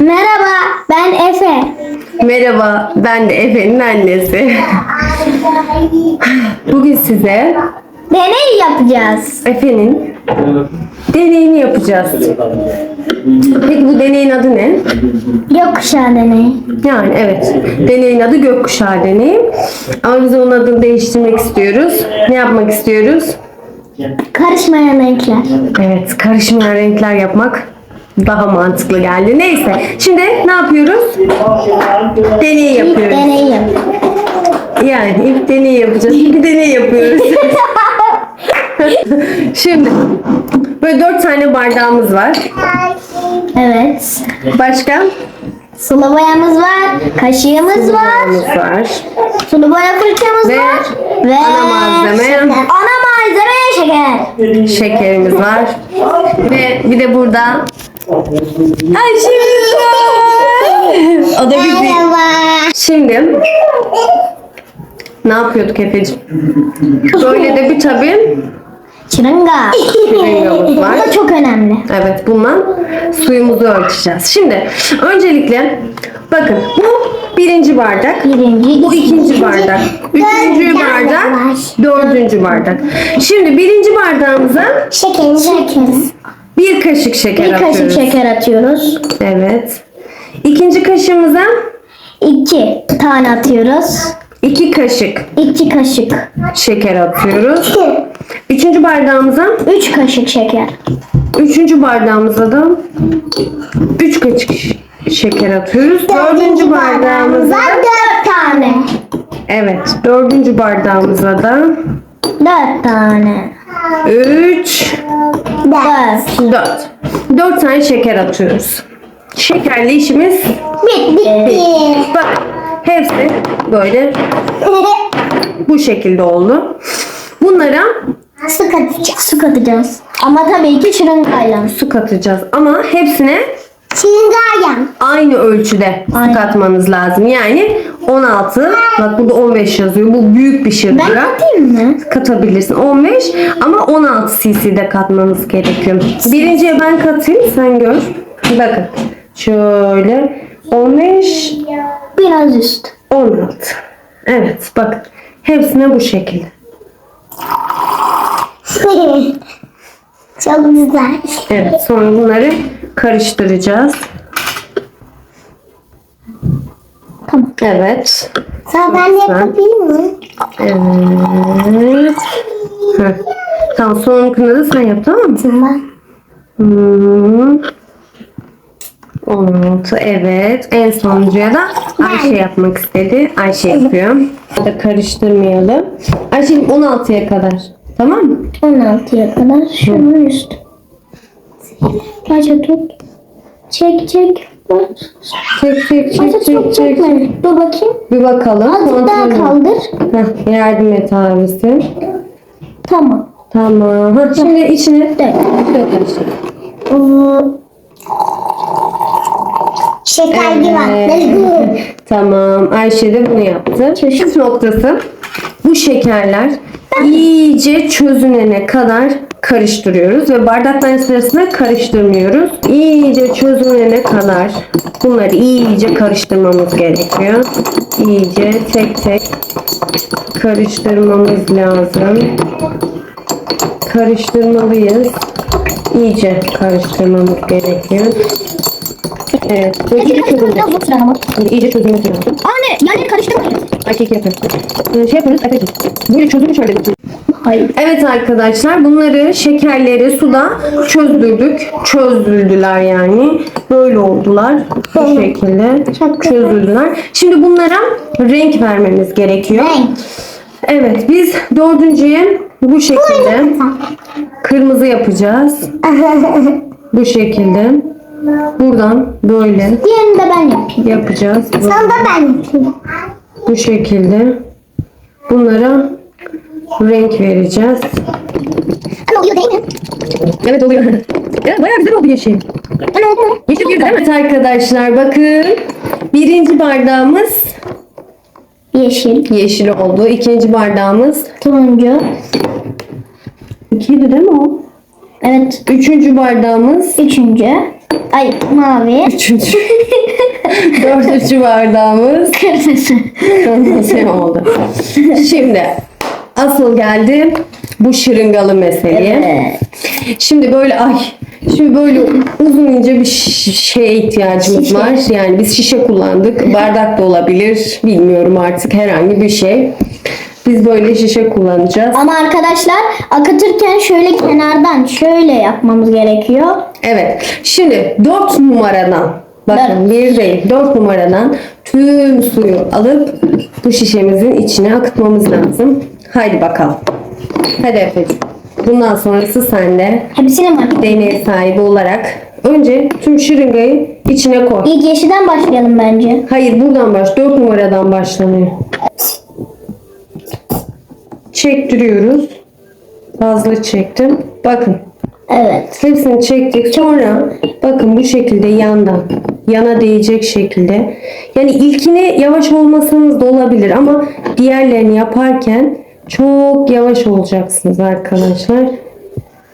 Merhaba, ben Efe. Merhaba, ben de Efe'nin annesi. Bugün size Deney yapacağız. Efe'nin deneyini yapacağız. Peki bu deneyin adı ne? Gökkuşağı deneyi. Yani evet, deneyin adı gökkuşağı deneyi. Ama biz onun adını değiştirmek istiyoruz. Ne yapmak istiyoruz? Karışmayan renkler. Evet, karışmayan renkler yapmak daha mantıklı geldi. Neyse, şimdi ne yapıyoruz? Deney İlk yapıyoruz. deney yap. Yani ilk deney yapacağız. Bir deney yapıyoruz. Şimdi böyle dört tane bardağımız var. Evet. Başka? Sulu boyamız var, kaşığımız var, Bardağımız var. sulu boya fırçamız Ve var ve ana malzeme. ana malzeme şeker. Şekerimiz var. Ve bir de burada Ayşe'miz var. O da bizi. Şimdi ne yapıyorduk Efe'cim? Böyle de bir tabii Çırınga. rengamız Bu var. da çok önemli. Evet bundan suyumuzu ölçeceğiz. Şimdi öncelikle bakın bu birinci bardak. Birinci, Bu ikinci bardak. Üçüncü bardak. Dördüncü bardak. Şimdi birinci bardağımıza Şeker. Şeker. Bir kaşık şeker Bir atıyoruz. kaşık şeker atıyoruz. Evet. İkinci kaşığımıza İki tane atıyoruz. iki kaşık İki kaşık. şeker atıyoruz. Üçüncü bardağımıza Üç kaşık şeker. Üçüncü bardağımıza da üç kaşık ş- şeker atıyoruz. Dördüncü bardağımıza dört tane. evet dördüncü bardağımıza da Dört tane. Üç Dört. dört. Dört tane şeker atıyoruz. Şekerli işimiz Bitti. bak hepsi böyle bu şekilde oldu. Bunlara Su katacağız. Su katacağız. Ama tabii ki şırıngayla. su katacağız ama hepsine Şırıngayla. aynı ölçüde su Aynen. katmanız lazım. Yani 16 bak burada 15 yazıyor. Bu büyük bir Ben şırınga. katayım mı? katabilirsin. 15 ama 16 cc'de katmanız gerekiyor. Birinciye ben katayım sen gör. Bakın şöyle 15 Biraz üst. 16. Evet bakın hepsine bu şekilde. Çok güzel. Evet sonra bunları karıştıracağız. Tamam. Evet. Sen ben de yapayım mı? Evet. Heh. Tamam sonunkunda da sen yap tamam mı? Tamam. Hmm. 16 evet. En sonuncuya da Ayşe yapmak istedi. Ayşe yapıyor. Da karıştırmayalım. Ayşe'cim 16'ya kadar. Tamam mı? 16'ya kadar şunun üst. Ayşe tut. Çek çek. Çek çek çek Ayşe çek çok çek. Dur bakayım. Bir bakalım. Azıcık daha Kontrol- kaldır. Heh, yardım et abisi. Tamam. Tamam. Heh, şimdi içine Ayşe. Şeker Evet. tamam. Ayşe de bunu yaptı. Püf noktası bu şekerler iyice çözünene kadar karıştırıyoruz ve bardakların sırasında karıştırmıyoruz. İyice çözünene kadar bunları iyice karıştırmamız gerekiyor. İyice tek tek karıştırmamız lazım. Karıştırmalıyız. İyice karıştırmamız gerekiyor. Evet. İyice çözülmesi lazım. Anne yani karıştırmayın. Erkek yapıyor. Ee, şey yapıyoruz efendim. Böyle çözülmüş halde. Hayır. Evet arkadaşlar bunları şekerleri suda çözdürdük. Çözüldüler yani. Böyle oldular. Bu şekilde çözüldüler. Şimdi bunlara renk vermemiz gerekiyor. Renk. Evet biz dördüncüye bu şekilde kırmızı yapacağız. Bu şekilde. Buradan böyle Diğerini de ben yapayım. yapacağız. Sana da ben yapayım. Bu şekilde bunlara renk vereceğiz. Ama oluyor değil mi? Evet oluyor. Evet, bayağı güzel oldu yeşil. Yeşil girdi değil mi? Evet arkadaşlar bakın. Birinci bardağımız Yeşil. yeşil oldu. İkinci bardağımız Turuncu. ikiydi değil mi o? Evet. Üçüncü bardağımız Üçüncü. Ay mavi. Üçüncü. Dördüncü bardağımız. Kırmızı. Kırmızı oldu. Şimdi asıl geldi bu şırıngalı meseleye. Evet. Şimdi böyle ay şimdi böyle uzun ince bir şeye ihtiyacımız Şişe. var. Yani biz şişe kullandık. Bardak da olabilir. Bilmiyorum artık herhangi bir şey. Biz böyle şişe kullanacağız. Ama arkadaşlar akıtırken şöyle kenardan şöyle yapmamız gerekiyor. Evet. Şimdi 4 numaradan bakın bir değil 4 numaradan tüm suyu alıp bu şişemizin içine akıtmamız lazım. Haydi bakalım. Hadi Efe'cim. Bundan sonrası sende. Hepsini mi? deney sahibi olarak önce tüm şırıngayı içine koy. İlk yeşilden başlayalım bence. Hayır buradan baş. 4 numaradan başlanıyor. Çektiriyoruz. Fazla çektim. Bakın. Evet. Hepsini çektik. Sonra bakın bu şekilde yandan yana değecek şekilde. Yani ilkini yavaş olmasanız da olabilir ama diğerlerini yaparken çok yavaş olacaksınız arkadaşlar.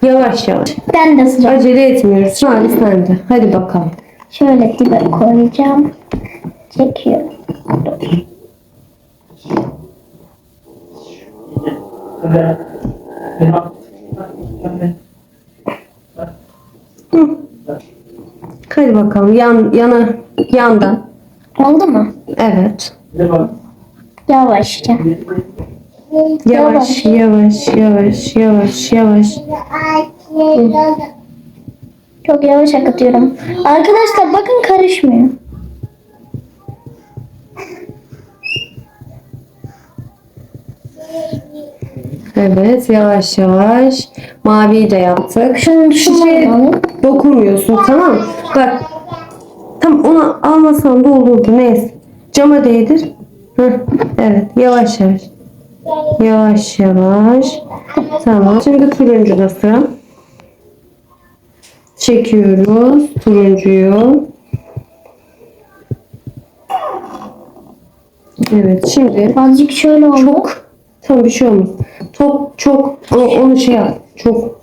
Yavaş yavaş. Ben de sıra. Acele etmiyoruz. Şu an sende. Hadi bakalım. Şöyle dibe koyacağım. Çekiyorum. Hadi bakalım. Yan, yana, yandan. Oldu mu? Evet. Yavaşça. Yavaş, yavaş, yavaş, yavaş, yavaş. Çok yavaş akıtıyorum. Arkadaşlar bakın karışmıyor. Evet, yavaş yavaş. Maviyi de yaptık. Şunu Şişeye dokunmuyorsun tamam mı? Bak. Tam onu almasan da olurdu. Neyse. Cama değdir. Heh, evet. Yavaş yavaş. Yavaş yavaş. Tamam. Şimdi turuncu da sıra. Çekiyoruz turuncuyu. Evet şimdi Azıcık şöyle oldu. çok tam bir şey olmaz. Top çok o- onu şey yap. Çok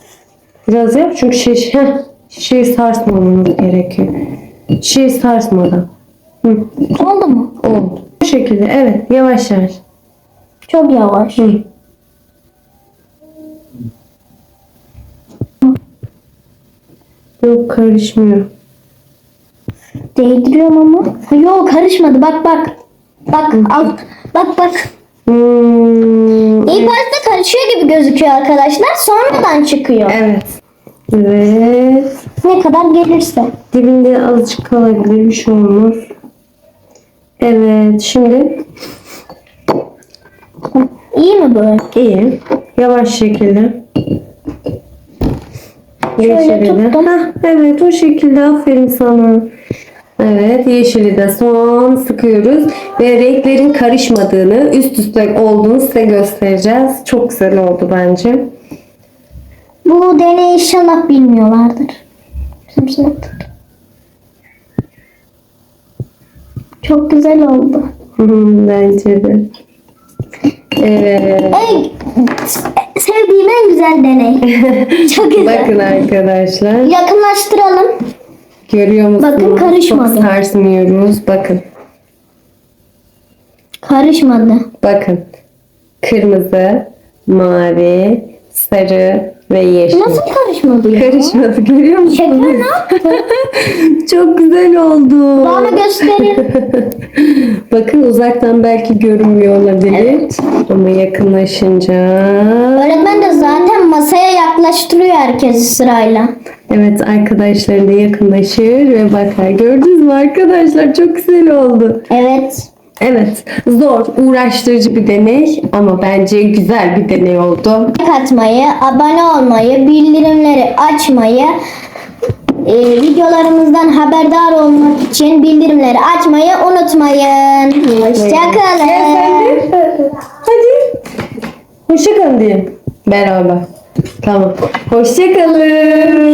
biraz yap çünkü şey heh, şey sarsmamamız gerekiyor. Şey sarsmadan. Hı, Oldu mu? oldu. Bu şekilde evet yavaş yavaş. Çok yavaş. Hı. Yok karışmıyor. Değdiriyorum ama. Ha, Yok karışmadı. Bak bak. Bak al. Bak bak. Hmm, İlk başta karışıyor gibi gözüküyor arkadaşlar. Sonradan çıkıyor. evet. Evet. Ne kadar gelirse. Dibinde azıcık kalabilir bir şey olmaz. Evet şimdi İyi mi böyle? iyi. Yavaş şekilde. Şöyle Yeşili de. tuttum. Hah, evet o şekilde aferin sana. Evet yeşili de son sıkıyoruz ve renklerin karışmadığını üst üste olduğunu size göstereceğiz. Çok güzel oldu bence. Bu deneyi inşallah bilmiyorlardır. Bizim sınıfta. Çok güzel oldu. bence de. Evet. En sevdiğim en güzel deney. Çok güzel. Bakın arkadaşlar. Yakınlaştıralım. Görüyor musunuz? Bakın karışmadı. Çok sarsmıyoruz. Bakın. Karışmadı. Bakın. Kırmızı, mavi, sarı ve yeşil. Nasıl karışmadı ya? Karışmadı görüyor musunuz? Şeker ne yaptı? Çok güzel oldu. Bana gösterin. Bakın uzaktan belki görünmüyor olabilir. Ama yakınlaşınca. Öğretmen de zaten masaya yaklaştırıyor herkesi sırayla. Evet arkadaşlar da yakınlaşır ve bakar. Gördünüz mü arkadaşlar? Çok güzel oldu. Evet. Evet, zor, uğraştırıcı bir deney ama bence güzel bir deney oldu. Like atmayı, abone olmayı, bildirimleri açmayı, e, videolarımızdan haberdar olmak için bildirimleri açmayı unutmayın. Hoşçakalın. Hadi. Hoşçakalın diyelim. Beraber. Tamam. Hoşçakalın.